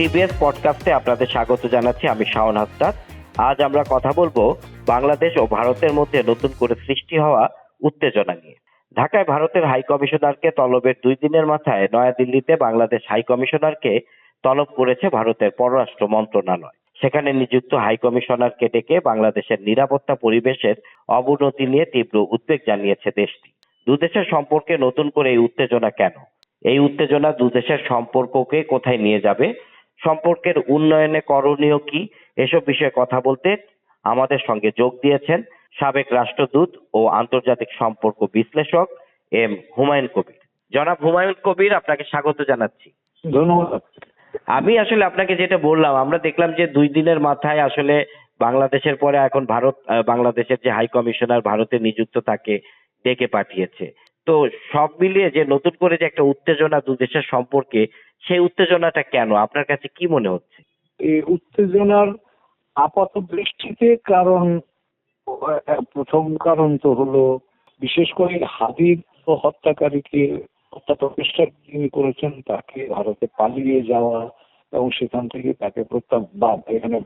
TBS পডকাস্টে আপনাদের স্বাগত জানাচ্ছি আমি শাওন হাসনাত আজ আমরা কথা বলব বাংলাদেশ ও ভারতের মধ্যে নতুন করে সৃষ্টি হওয়া উত্তেজনা নিয়ে। ঢাকায় ভারতের হাই কমিশনারকে তলবের দুই দিনের মাথায় নয়াদিল্লিতে বাংলাদেশ হাই কমিশনারকে তলব করেছে ভারতের পররাষ্ট্র মন্ত্রণালয়। সেখানে নিযুক্ত হাই কমিশনারকে ডেকে বাংলাদেশের নিরাপত্তা পরিবেশের অবনতি নিয়ে তীব্র উদ্বেগ জানিয়েছে দেশটি। দুদেশের সম্পর্কে নতুন করে এই উত্তেজনা কেন? এই উত্তেজনা দুদেশের সম্পর্ককে কোথায় নিয়ে যাবে? সম্পর্কের উন্নয়নে করণীয় কি? এসব বিষয়ে কথা বলতে আমাদের সঙ্গে যোগ দিয়েছেন সাবেক রাষ্ট্রদূত ও আন্তর্জাতিক সম্পর্ক বিশ্লেষক এম হুমায়ুন কবির। জনাব হুমায়ুন কবির আপনাকে স্বাগত জানাচ্ছি। ধন্যবাদ। আমি আসলে আপনাকে যেটা বললাম আমরা দেখলাম যে দুই দিনের মাথায় আসলে বাংলাদেশের পরে এখন ভারত বাংলাদেশের যে হাই কমিশনার ভারতে নিযুক্ত তাকে ডেকে পাঠিয়েছে। তো সব মিলিয়ে যে নতুন করে যে একটা উত্তেজনা দু দেশের সম্পর্কে, সেই উত্তেজনাটা কেন? আপনার কাছে কি মনে হচ্ছে? এই উত্তেজনার আপাত দৃষ্টিতে কারণ, প্রথম কারণ তো হলো, বিশেষ করে হাদির হত্যাকারীকে হত্যা প্রচেষ্টা যিনি করেছেন, তাকে ভারতে পালিয়ে যাওয়া এবং সেখান থেকে তাকে প্রত্যাবাদ এখানে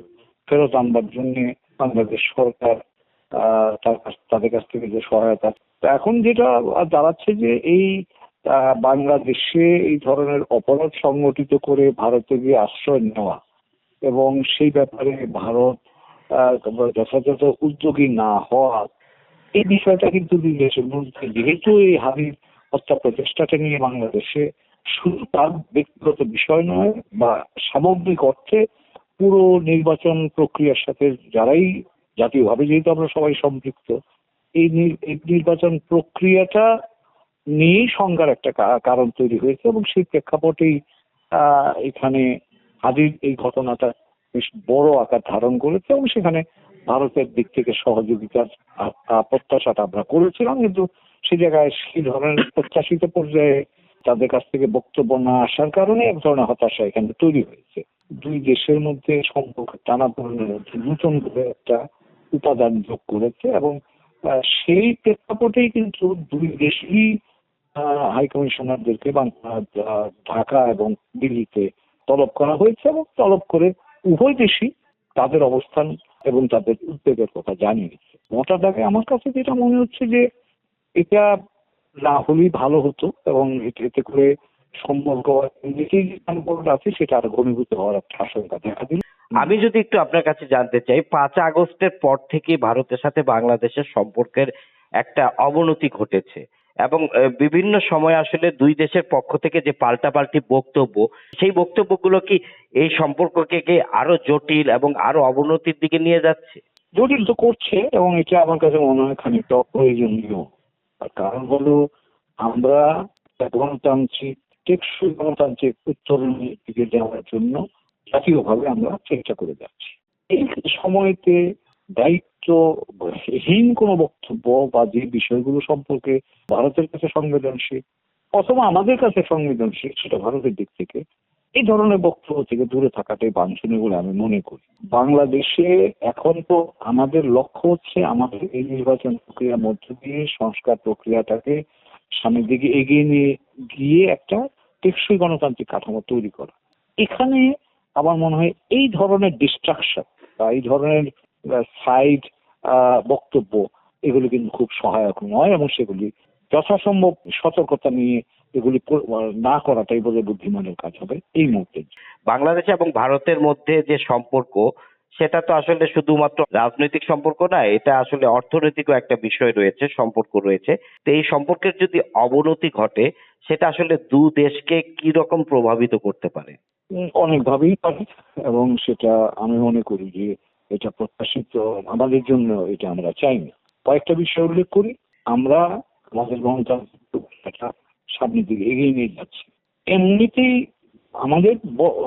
ফেরত আনবার জন্য বাংলাদেশ সরকার তাদের কাছ থেকে যে সহায়তা এখন যেটা দাঁড়াচ্ছে যে এই বাংলাদেশে এই ধরনের অপরাধ সংগঠিত করে ভারতে গিয়ে আশ্রয় নেওয়া এবং সেই ব্যাপারে ভারত যথাযথ উদ্যোগী না হওয়া, এই বিষয়টা কিন্তু মধ্যে। যেহেতু এই হাবিব হত্যা প্রচেষ্টাটা নিয়ে বাংলাদেশে শুধু তার ব্যক্তিগত বিষয় নয়, বা সামগ্রিক অর্থে পুরো নির্বাচন প্রক্রিয়ার সাথে যারাই জাতীয়ভাবে, যেহেতু আমরা সবাই সম্পৃক্ত এই নির- এই নির্বাচন প্রক্রিয়াটা নিয়েই সংখ্যার একটা কারণ তৈরি হয়েছে এবং সেই প্রেক্ষাপটেই এখানে হাজির এই ঘটনাটা বেশ বড় আকার ধারণ করেছে এবং সেখানে ভারতের দিক থেকে সহযোগিতার প্রত্যাশাটা আমরা করেছিলাম কিন্তু সে জায়গায় সেই ধরনের প্রত্যাশিত পর্যায়ে তাদের কাছ থেকে বক্তব্য না আসার কারণে এক ধরনের হতাশা এখানে তৈরি হয়েছে। দুই দেশের মধ্যে সম্পর্ক টানাপোড়েনের মধ্যে নতুন করে একটা উপাদান যোগ করেছে এবং সেই প্রেক্ষাপটেই কিন্তু দুই দেশই হাই কমিশনারদেরকে ঢাকা এবং দিল্লিতে তলব করা হয়েছে এবং তলব করে উভয় দেশই তাদের অবস্থান এবং তাদের উদ্বেগের কথা জানিয়েছে মোটা দাগে আমার কাছে যেটা মনে হচ্ছে যে এটা না হলেই ভালো হতো এবং এতে- করে সম্পর্ক যে সম্পর্কটা আছে সেটা আরও ঘনীভূত হওয়ার একটা আশঙ্কা দেখা দিল। আমি যদি একটু আপনার কাছে জানতে চাই পাঁচ আগস্টের পর থেকে ভারতের সাথে বাংলাদেশের সম্পর্কের একটা অবনতি ঘটেছে এবং বিভিন্ন সময় আসলে দুই দেশের পক্ষ থেকে যে পাল্টাপাল্টি বক্তব্য সেই বক্তব্যগুলো কি এই সম্পর্ককে কি আরও জটিল এবং আরও অবনতির দিকে নিয়ে যাচ্ছে? জটিল তো করছে এবং এটা আমার কাছে মনে হয় খানিকটা অপ্রয়োজনীয়। কারণ হলো আমরা গণতান্ত্রিক টেকসই গণতান্ত্রিক উত্তরণের দিকে যাওয়ার জন্য জাতীয়ভাবে আমরা চেষ্টা করে যাচ্ছি। এই সময়তে দায়িত্বহীন কোনো বক্তব্য বা যে বিষয়গুলো সম্পর্কে ভারতের কাছে সংবেদনশীল অথবা আমাদের কাছে সংবেদনশীল সেটা ভারতের দিক থেকে, এই ধরনের বক্তব্য থেকে দূরে থাকাটাই বাঞ্ছনীয় বলে আমি মনে করি। বাংলাদেশে এখন তো আমাদের লক্ষ্য হচ্ছে আমাদের এই নির্বাচন প্রক্রিয়ার মধ্য দিয়ে সংস্কার প্রক্রিয়াটাকে সামনের দিকে এগিয়ে নিয়ে গিয়ে একটা টেকসই গণতান্ত্রিক কাঠামো তৈরি করা। এখানে আমার মনে হয় এই ধরনের ডিস্ট্রাকশন বা এই ধরনের সাইড বক্তব্য, এগুলো কিন্তু খুব সহায়ক নয় এবং সেগুলি যথাসম্ভব সতর্কতা নিয়ে এগুলি না করাটাই বোধ বুদ্ধিমানের কাজ হবে এই মুহূর্তে। বাংলাদেশ এবং ভারতের মধ্যে যে সম্পর্ক, সেটা তো আসলে শুধুমাত্র রাজনৈতিক সম্পর্ক না, এটা আসলে অর্থনৈতিকও একটা বিষয় রয়েছে, সম্পর্ক রয়েছে। তো এই সম্পর্কের যদি অবনতি ঘটে, সেটা আসলে দু দেশকে কি রকম প্রভাবিত করতে পারে? অনেকভাবেই পারে এবং সেটা আমি মনে করি যে এটা প্রত্যাশিত আমাদের জন্য এটা আমরা চাই না। কয়েকটা বিষয় উল্লেখ করি। আমরা আমাদের গণতান্ত্রিক সামনের দিকে এগিয়ে নিয়ে যাচ্ছি। এমনিতেই আমাদের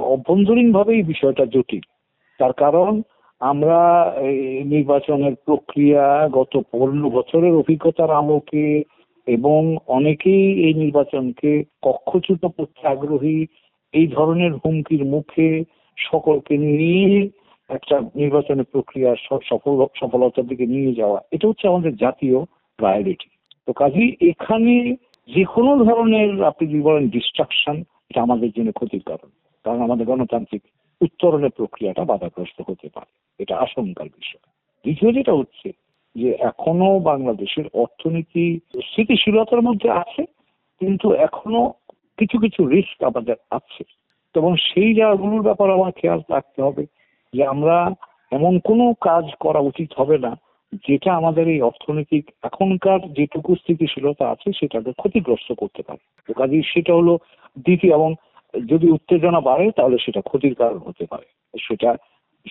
অভ্যন্তরীণ ভাবে এই বিষয়টা জটিল। তার কারণ আমরা নির্বাচনের প্রক্রিয়া গত পনেরো বছরের অভিজ্ঞতার আলোকে এবং অনেকেই এই নির্বাচনকে কক্ষচ্যুত করতে আগ্রহী এই ধরনের হুমকির মুখে সকলকে নিয়ে একটা নির্বাচনের প্রক্রিয়া সফল সফলতার দিকে নিয়ে যাওয়া, এটা হচ্ছে আমাদের জাতীয় প্রায়োরিটি তো কাজেই এখানে যে কোনো ধরনের আপনি যদি বলেন ডিস্ট্রাকশন এটা আমাদের জন্য ক্ষতির কারণ। কারণ আমাদের গণতান্ত্রিক উত্তরণের প্রক্রিয়াটা বাধাগ্রস্ত হতে পারে। এটা আশঙ্কার বিষয়। দ্বিতীয় যেটা হচ্ছে যে এখনও বাংলাদেশের অর্থনীতি স্থিতিশীলতার মধ্যে আছে, কিন্তু এখনও কিছু কিছু রিস্ক আমাদের আছে। এবং সেই জায়গাগুলোর ব্যাপারে আমার খেয়াল রাখতে হবে যে আমরা এমন কোনো কাজ করা উচিত হবে না যেটা আমাদের এই অর্থনৈতিক এখনকার যেটুকু স্থিতিশীলতা আছে সেটাকে ক্ষতিগ্রস্ত করতে পারে। তো কাজেই সেটা হলো দ্বিতীয় এবং যদি উত্তেজনা বাড়ে তাহলে সেটা ক্ষতির কারণ হতে পারে। সেটা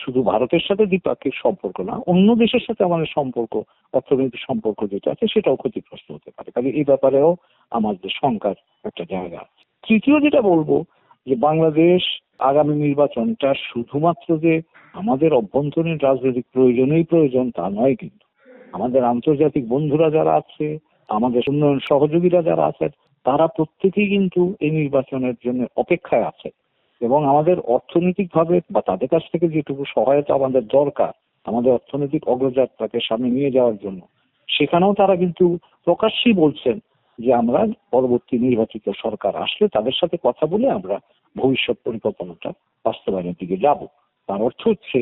শুধু ভারতের সাথে দ্বিপাক্ষিক সম্পর্ক না, অন্য দেশের সাথে আমাদের সম্পর্ক, অর্থনৈতিক সম্পর্ক যেটা আছে সেটাও ক্ষতিগ্রস্ত হতে পারে। কাজে এই ব্যাপারেও আমাদের শঙ্কার একটা জায়গা তৃতীয় যেটা বলব, যে বাংলাদেশ আগামী নির্বাচনটা শুধুমাত্র যে আমাদের অভ্যন্তরীণ রাজনৈতিক প্রয়োজনেই প্রয়োজন তা নয় কিন্তু। আমাদের আন্তর্জাতিক বন্ধুরা যারা আছে, আমাদের উন্নয়ন সহযোগীরা যারা আছেন, তারা প্রত্যেকেই কিন্তু এই নির্বাচনের জন্য অপেক্ষায় আছে এবং আমাদের অর্থনৈতিকভাবে বা তাদের কাছ থেকে যেটুকু সহায়তা আমাদের দরকার, আমাদের অর্থনৈতিক অগ্রযাত্রাকে সামনে নিয়ে যাওয়ার জন্য, সেখানেও তারা কিন্তু প্রকাশ্যেই বলছেন যে আমরা পরবর্তী নির্বাচিত সরকার আসলে তাদের সাথে কথা বলে আমরা ভবিষ্যৎ পরিকল্পনাটা বাস্তবায়নের দিকে যাব। তার অর্থ হচ্ছে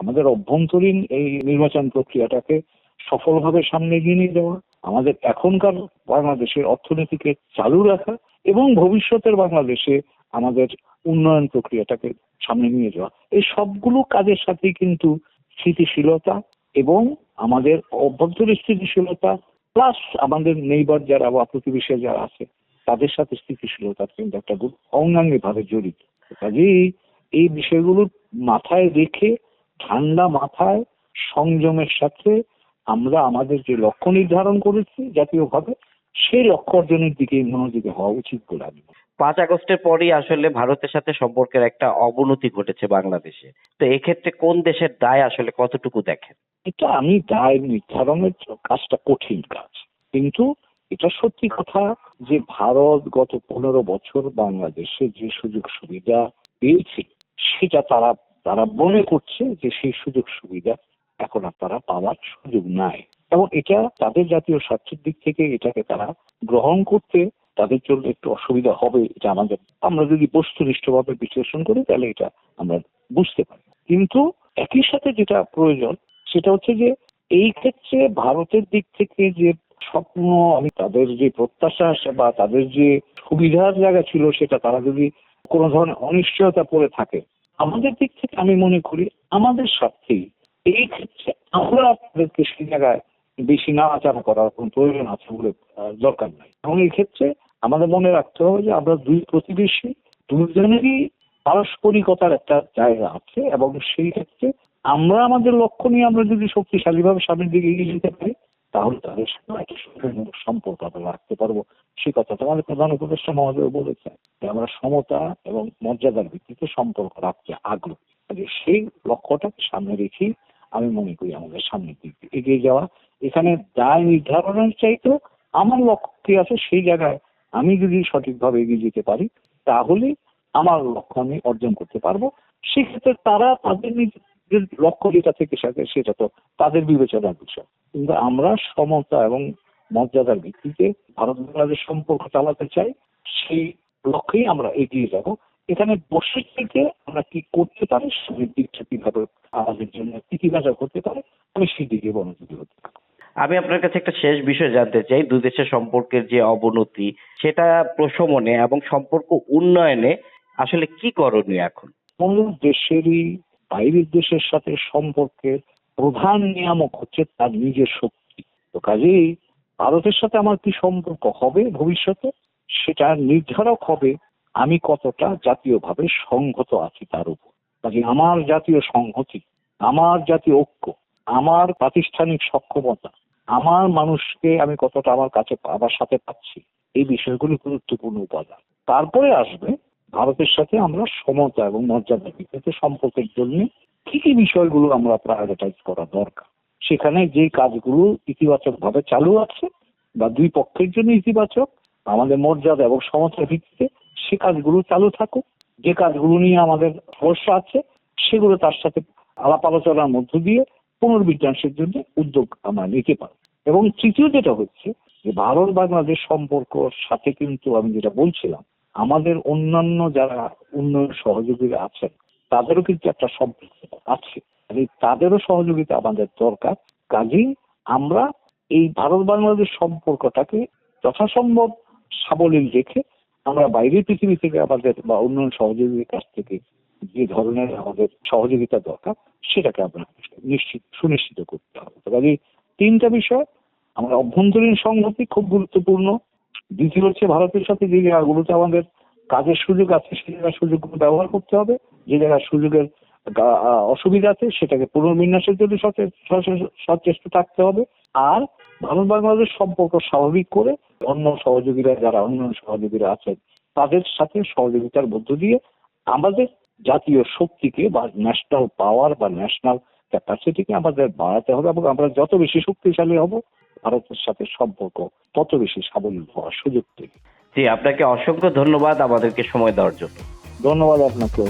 আমাদের অভ্যন্তরীণ এই নির্বাচন প্রক্রিয়াটাকে সফলভাবে সামনে এগিয়ে নিয়ে যাওয়া, আমাদের এখনকার বাংলাদেশের অর্থনীতিকে চালু রাখা এবং ভবিষ্যতের বাংলাদেশে আমাদের উন্নয়ন প্রক্রিয়াটাকে সামনে নিয়ে যাওয়া এই সবগুলো কাজের সাথেই কিন্তু স্থিতিশীলতা এবং আমাদের অভ্যন্তরীণ স্থিতিশীলতা প্লাস আমাদের নেইবার যারা বা প্রতিবেশী যারা আছে, তাদের সাথে স্থিতিশীলতার কিন্তু একটা অঙ্গাঙ্গি ভাবে জড়িত কাজেই এই বিষয়গুলো মাথায় রেখে, ঠান্ডা মাথায়, সংযমের সাথে আমরা আমাদের যে লক্ষ্য নির্ধারণ করেছি জাতীয়ভাবে, সেই লক্ষ্য অর্জনের দিকে মনোযোগী হওয়া উচিত বলে আমি। পাঁচ আগস্টের পরই আসলে ভারতের সাথে সম্পর্কের একটা অবনতি ঘটেছে বাংলাদেশে। তো এক্ষেত্রে কোন দেশের দায় আসলে কতটুকু দেখেন? এটা আমি দায় নির্ধারণের কাজটা কঠিন কাজ। কিন্তু এটা সত্যি কথা যে ভারত গত পনেরো বছর বাংলাদেশে যে সুযোগ সুবিধা পেয়েছে, সেটা তারা তারা মনে করছে যে সেই সুযোগ সুবিধা এখন আর তারা পাওয়ার সুযোগ নাই। এবং এটা তাদের জাতীয় স্বার্থের দিক থেকে এটাকে তারা গ্রহণ করতে তাদের জন্য একটু অসুবিধা হবে এটা আমাদের আমরা যদি বস্তুনিষ্ঠভাবে বিশ্লেষণ করি, তাহলে এটা আমরা বুঝতে পারি। কিন্তু একই সাথে যেটা প্রয়োজন, সেটা হচ্ছে যে এই ক্ষেত্রে ভারতের দিক থেকে যে স্বপ্ন, আমি তাদের যে প্রত্যাশা বা তাদের যে সুবিধার জায়গা ছিল সেটা, তারা যদি কোনো ধরনের অনিশ্চয়তা পড়ে থাকে, আমাদের দিক থেকে আমি মনে করি আমাদের স্বার্থেই এই ক্ষেত্রে আমরা তাদেরকে সেই জায়গায় বেশি নাড়াচাড়া করার কোনো প্রয়োজন আছে বলে দরকার নাই। এবং এই ক্ষেত্রে আমাদের মনে রাখতে হবে যে আমরা দুই প্রতিবেশী, দুজনেরই পারস্পরিকতার একটা জায়গা আছে এবং সেই ক্ষেত্রে আমরা আমাদের লক্ষ্য নিয়ে আমরা যদি শক্তিশালীভাবে সামনের দিকে এগিয়ে যেতে পারি, তাহলে তাদের সুসম্পর্ক সম্পর্ক আমরা রাখতে পারব। সে কথাটা আমাদের প্রধান উপদেষ্টা মহোদয় বলেছেন যে আমরা সমতা এবং মর্যাদার ভিত্তিতে সম্পর্ক রাখতে আগ্রহী। সেই লক্ষ্যটাকে সামনে রেখেই আমি মনে করি আমাদের সামনের দিকে এগিয়ে যাওয়া। এখানে দায় নির্ধারণের চাইতেও আমার লক্ষ্য কি আছে সেই জায়গায় আমি যদি সঠিকভাবে এগিয়ে যেতে পারি, তাহলে আমার লক্ষ্য আমি অর্জন করতে পারব। সেক্ষেত্রে তারা তাদের নিজেদের লক্ষ্য যেটা থেকে সেটা তো তাদের বিবেচনার বিষয়। কিন্তু আমরা সমতা এবং মর্যাদার ভিত্তিতে ভারত বাংলাদেশ সম্পর্ক চালাতে চাই, সেই লক্ষ্যেই আমরা এগিয়ে যাব। এখানে বসে থেকে আমরা কি করতে পারি সেই দিকটা কীভাবে আমাদের জন্য ইতিবাচক হতে পারে, আমি সেই দিকে মনোযোগী হতে আমি আপনার কাছে একটা শেষ বিষয় জানতে চাই। দুই দেশের সম্পর্কের যে অবনতি, সেটা প্রশমনে এবং সম্পর্ক উন্নয়নে আসলে কি করণীয় এখন? কোন দেশেরই বাইরের দেশের সাথে সম্পর্কের প্রধান নিয়ামক হচ্ছে তার নিজের শক্তি। তো কাজেই ভারতের সাথে আমার কি সম্পর্ক হবে ভবিষ্যতে? সেটা নির্ধারক হবে আমি কতটা জাতীয়ভাবে সংহত আছি তার উপর। কাজে আমার জাতীয় সংহতি, আমার জাতীয় ঐক্য, আমার প্রাতিষ্ঠানিক সক্ষমতা আমার মানুষকে আমি কতটা আমার কাছে, আমার সাথে পাচ্ছি, এই বিষয়গুলি গুরুত্বপূর্ণ উপাদান। তারপরে আসবে ভারতের সাথে আমরা সমতা এবং মর্যাদা ভিত্তিতে সম্পর্কের জন্য কি কি বিষয়গুলো আমরা প্রায়োরিটাইজ করা দরকার। সেখানে যে কাজগুলো ইতিবাচক ভাবে চালু আছে বা দুই পক্ষের জন্য ইতিবাচক, আমাদের মর্যাদা এবং সমতার ভিত্তিতে সে কাজগুলো চালু থাকুক। যে কাজগুলো নিয়ে আমাদের সমস্যা আছে, সেগুলো তার সাথে আলাপ আলোচনার মধ্য দিয়ে পুনর্বিন্যাসের জন্য উদ্যোগ আমরা নিতে পারি এবং তৃতীয় যেটা হচ্ছে যে, ভারত বাংলাদেশ সম্পর্কর সাথে কিন্তু আমি যেটা বলছিলাম, আমাদের অন্যান্য যারা উন্নয়ন সহযোগীরা আছেন, তাদেরও কিন্তু একটা সম্পর্ক আছে। তাদেরও সহযোগিতা আমাদের দরকার। কাজেই আমরা এই ভারত বাংলাদেশ সম্পর্কটাকে যথাসম্ভব সাবলীল রেখে আমরা বাইরের পৃথিবী থেকে আমাদের বা উন্নয়ন সহযোগীর কাছ থেকে যে ধরনের আমাদের সহযোগিতা দরকার, সেটাকে আমরা নিশ্চিত, সুনিশ্চিত করতে হবে। তো কাজেই তিনটা বিষয়, আমরা অভ্যন্তরীণ সংহতি খুব গুরুত্বপূর্ণ। দ্বিতীয় হচ্ছে ভারতের সাথে যে জায়গাগুলোতে আমাদের কাজের সুযোগ আছে, সে জায়গার সুযোগগুলো ব্যবহার করতে হবে। যে জায়গার সুযোগের অসুবিধা আছে, সেটাকে পুনর্বিন্যাসের জন্য সচে- সচে- সচেষ্ট থাকতে হবে। আর ভারত বাংলাদেশ সম্পর্ক স্বাভাবিক করে অন্য সহযোগীরা যারা অন্য সহযোগীরা আছেন, তাদের সাথে সহযোগিতার মধ্য দিয়ে আমাদের জাতীয় শক্তিকে বা ন্যাশনাল পাওয়ার বা ন্যাশনাল ক্যাপাসিটিকে আমাদের বাড়াতে হবে এবং আমরা যত বেশি শক্তিশালী হব ভারতের সাথে সম্পর্ক তত বেশি সাবলীল হওয়ার সুযোগ দেবে জি আপনাকে অসংখ্য ধন্যবাদ আমাদেরকে সময় দেওয়ার জন্য। ধন্যবাদ আপনাকে